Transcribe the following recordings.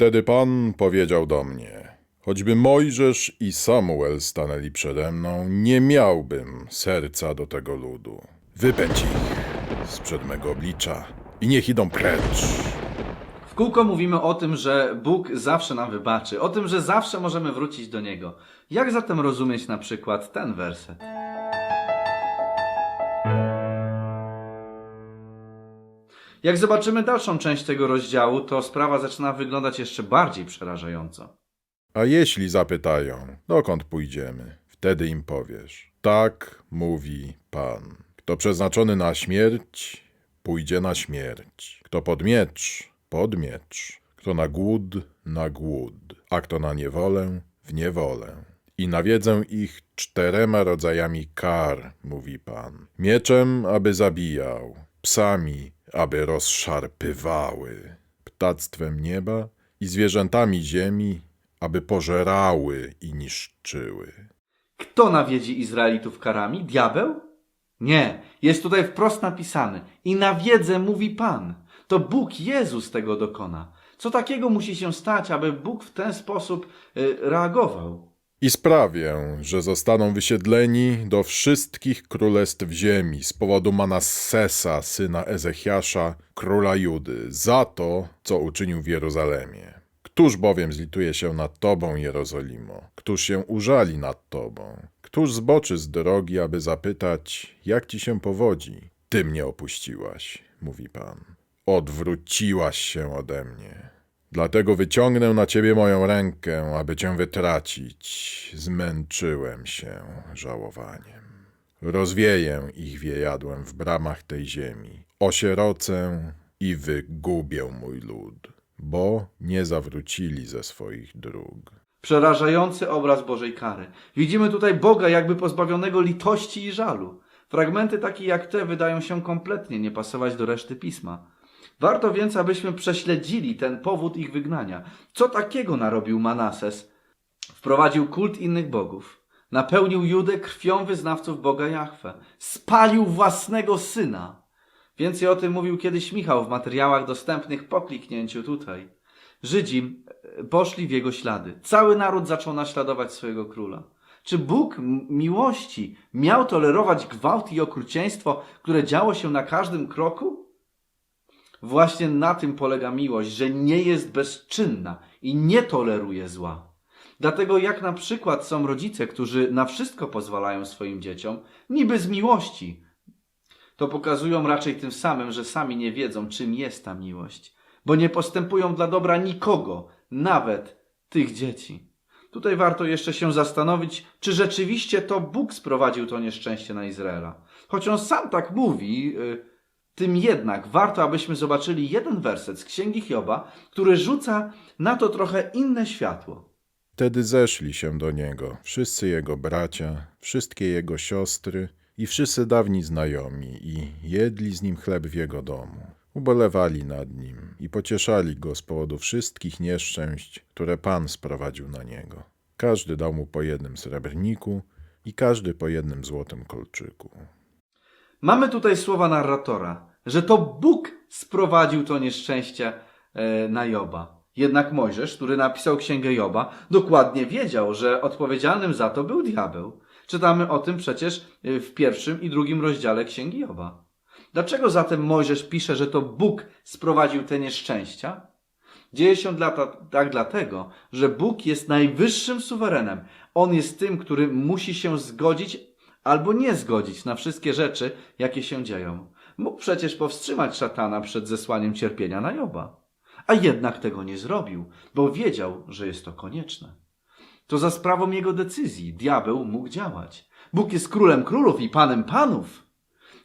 Wtedy Pan powiedział do mnie: Choćby Mojżesz i Samuel stanęli przede mną, nie miałbym serca do tego ludu. Wypędź ich sprzed mego oblicza i niech idą precz. W kółko mówimy o tym, że Bóg zawsze nam wybaczy, o tym, że zawsze możemy wrócić do Niego. Jak zatem rozumieć na przykład ten werset? Jak zobaczymy dalszą część tego rozdziału, to sprawa zaczyna wyglądać jeszcze bardziej przerażająco. A jeśli zapytają, dokąd pójdziemy, wtedy im powiesz: Tak mówi Pan. Kto przeznaczony na śmierć, pójdzie na śmierć. Kto pod miecz, pod miecz. Kto na głód, na głód. A kto na niewolę, w niewolę. I nawiedzę ich czterema rodzajami kar, mówi Pan. Mieczem, aby zabijał, psami, aby rozszarpywały, ptactwem nieba i zwierzętami ziemi, aby pożerały i niszczyły. Kto nawiedzi Izraelitów karami? Diabeł? Nie, jest tutaj wprost napisane. I na wiedzę mówi Pan. To Bóg Jezus tego dokona. Co takiego musi się stać, aby Bóg w ten sposób y, reagował? I sprawię, że zostaną wysiedleni do wszystkich królestw ziemi z powodu Manassesa, syna Ezechiasza, króla Judy, za to, co uczynił w Jerozolimie. Któż bowiem zlituje się nad Tobą, Jerozolimo? Któż się użali nad Tobą? Któż zboczy z drogi, aby zapytać, jak Ci się powodzi? Ty mnie opuściłaś, mówi Pan. Odwróciłaś się ode mnie. Dlatego wyciągnę na ciebie moją rękę, aby cię wytracić. Zmęczyłem się żałowaniem. Rozwieję ich wiejadłem w bramach tej ziemi. Osierocę i wygubię mój lud, bo nie zawrócili ze swoich dróg. Przerażający obraz Bożej kary. Widzimy tutaj Boga jakby pozbawionego litości i żalu. Fragmenty takie jak te wydają się kompletnie nie pasować do reszty pisma. Warto więc, abyśmy prześledzili ten powód ich wygnania. Co takiego narobił Manases? Wprowadził kult innych bogów. Napełnił Judę krwią wyznawców Boga Jahwe. Spalił własnego syna. Więcej o tym mówił kiedyś Michał w materiałach dostępnych po kliknięciu tutaj. Żydzi e, poszli w jego ślady. Cały naród zaczął naśladować swojego króla. Czy Bóg miłości miał tolerować gwałt i okrucieństwo, które działo się na każdym kroku? Właśnie na tym polega miłość, że nie jest bezczynna i nie toleruje zła. Dlatego jak na przykład są rodzice, którzy na wszystko pozwalają swoim dzieciom, niby z miłości, to pokazują raczej tym samym, że sami nie wiedzą, czym jest ta miłość, bo nie postępują dla dobra nikogo, nawet tych dzieci. Tutaj warto jeszcze się zastanowić, czy rzeczywiście to Bóg sprowadził to nieszczęście na Izraela. Choć on sam tak mówi, y, tym jednak warto, abyśmy zobaczyli jeden werset z Księgi Hioba, który rzuca na to trochę inne światło. Wtedy zeszli się do niego wszyscy jego bracia, wszystkie jego siostry i wszyscy dawni znajomi i jedli z nim chleb w jego domu. Ubolewali nad nim i pocieszali go z powodu wszystkich nieszczęść, które Pan sprowadził na niego. Każdy dał mu po jednym srebrniku i każdy po jednym złotym kolczyku. Mamy tutaj słowa narratora, że to Bóg sprowadził to nieszczęście e, na Joba. Jednak Mojżesz, który napisał księgę Joba, dokładnie wiedział, że odpowiedzialnym za to był diabeł. Czytamy o tym przecież e, w pierwszym i drugim rozdziale księgi Joba. Dlaczego zatem Mojżesz pisze, że to Bóg sprowadził te nieszczęścia? Dzieje się dla, tak dlatego, że Bóg jest najwyższym suwerenem. On jest tym, który musi się zgodzić albo nie zgodzić na wszystkie rzeczy, jakie się dzieją. Mógł przecież powstrzymać szatana przed zesłaniem cierpienia na Joba. A jednak tego nie zrobił, bo wiedział, że jest to konieczne. To za sprawą jego decyzji diabeł mógł działać. Bóg jest królem królów i panem panów.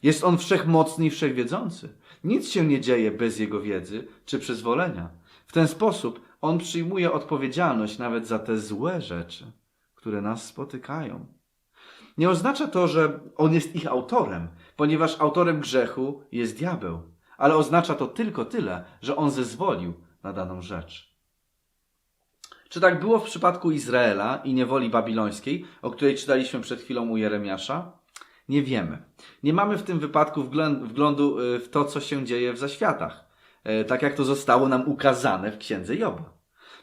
Jest on wszechmocny i wszechwiedzący. Nic się nie dzieje bez jego wiedzy czy przyzwolenia. W ten sposób on przyjmuje odpowiedzialność nawet za te złe rzeczy, które nas spotykają. Nie oznacza to, że on jest ich autorem, ponieważ autorem grzechu jest diabeł, ale oznacza to tylko tyle, że on zezwolił na daną rzecz. Czy tak było w przypadku Izraela i niewoli babilońskiej, o której czytaliśmy przed chwilą u Jeremiasza? Nie wiemy. Nie mamy w tym wypadku wglądu y, w to, co się dzieje w zaświatach, y, tak jak to zostało nam ukazane w księdze Joba.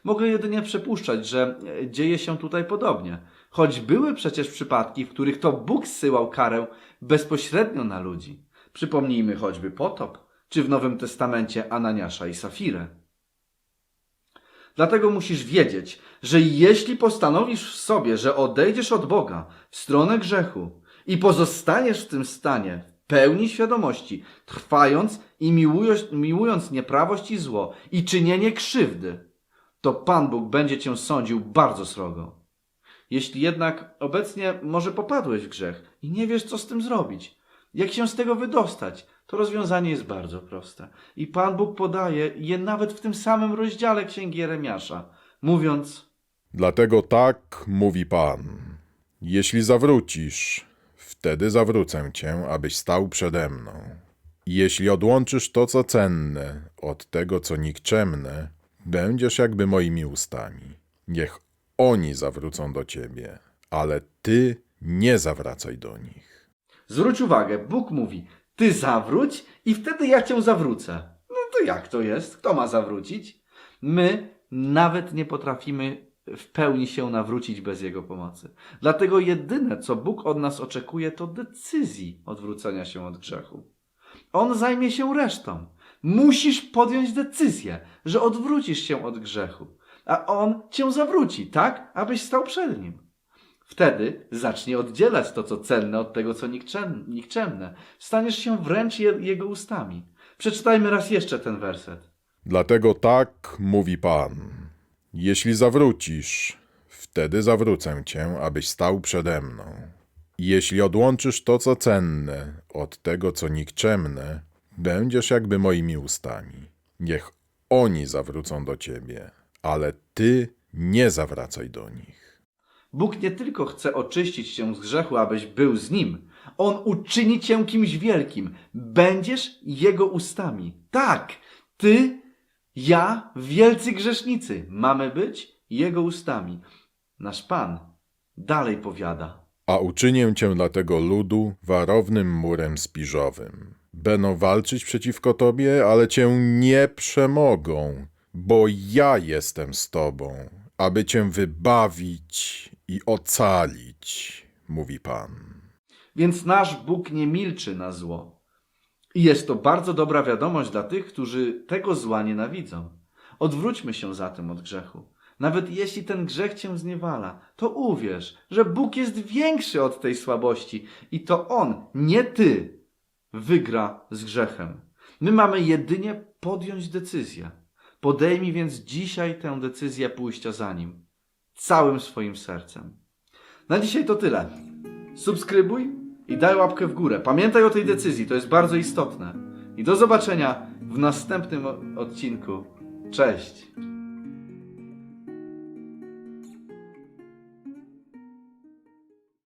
Mogę jedynie przypuszczać, że e, dzieje się tutaj podobnie. Choć były przecież przypadki, w których to Bóg zsyłał karę bezpośrednio na ludzi. Przypomnijmy choćby potop, czy w Nowym Testamencie Ananiasza i Safirę. Dlatego musisz wiedzieć, że jeśli postanowisz w sobie, że odejdziesz od Boga w stronę grzechu i pozostaniesz w tym stanie w pełni świadomości, trwając i miłując nieprawość i zło i czynienie krzywdy, to Pan Bóg będzie cię sądził bardzo srogo. Jeśli jednak obecnie może popadłeś w grzech i nie wiesz, co z tym zrobić, jak się z tego wydostać, to rozwiązanie jest bardzo proste. I Pan Bóg podaje je nawet w tym samym rozdziale Księgi Jeremiasza, mówiąc: Dlatego tak mówi Pan. Jeśli zawrócisz, wtedy zawrócę cię, abyś stał przede mną. Jeśli odłączysz to, co cenne, od tego, co nikczemne, będziesz jakby moimi ustami. Niech oni zawrócą do ciebie, ale ty nie zawracaj do nich. Zwróć uwagę, Bóg mówi: Ty zawróć i wtedy ja cię zawrócę. No to jak to jest? Kto ma zawrócić? My nawet nie potrafimy w pełni się nawrócić bez Jego pomocy. Dlatego jedyne, co Bóg od nas oczekuje, to decyzji odwrócenia się od grzechu. On zajmie się resztą. Musisz podjąć decyzję, że odwrócisz się od grzechu, a On cię zawróci, tak, abyś stał przed Nim. Wtedy zacznie oddzielać to, co cenne, od tego, co nikczem- nikczemne. Staniesz się wręcz je, Jego ustami. Przeczytajmy raz jeszcze ten werset. Dlatego tak mówi Pan. Jeśli zawrócisz, wtedy zawrócę cię, abyś stał przede mną. Jeśli odłączysz to, co cenne, od tego, co nikczemne, będziesz jakby moimi ustami. Niech oni zawrócą do ciebie, ale ty nie zawracaj do nich. Bóg nie tylko chce oczyścić cię z grzechu, abyś był z Nim. On uczyni cię kimś wielkim. Będziesz Jego ustami. Tak, ty, ja, wielcy grzesznicy, mamy być Jego ustami. Nasz Pan dalej powiada. A uczynię cię dla tego ludu warownym murem spiżowym. Będą walczyć przeciwko tobie, ale cię nie przemogą, bo ja jestem z tobą, aby cię wybawić i ocalić, mówi Pan. Więc nasz Bóg nie milczy na zło. I jest to bardzo dobra wiadomość dla tych, którzy tego zła nienawidzą. Odwróćmy się zatem od grzechu. Nawet jeśli ten grzech cię zniewala, to uwierz, że Bóg jest większy od tej słabości i to On, nie ty, wygra z grzechem. My mamy jedynie podjąć decyzję. Podejmij więc dzisiaj tę decyzję pójścia za Nim. Całym swoim sercem. Na dzisiaj to tyle. Subskrybuj i daj łapkę w górę. Pamiętaj o tej decyzji, to jest bardzo istotne. I do zobaczenia w następnym odcinku. Cześć!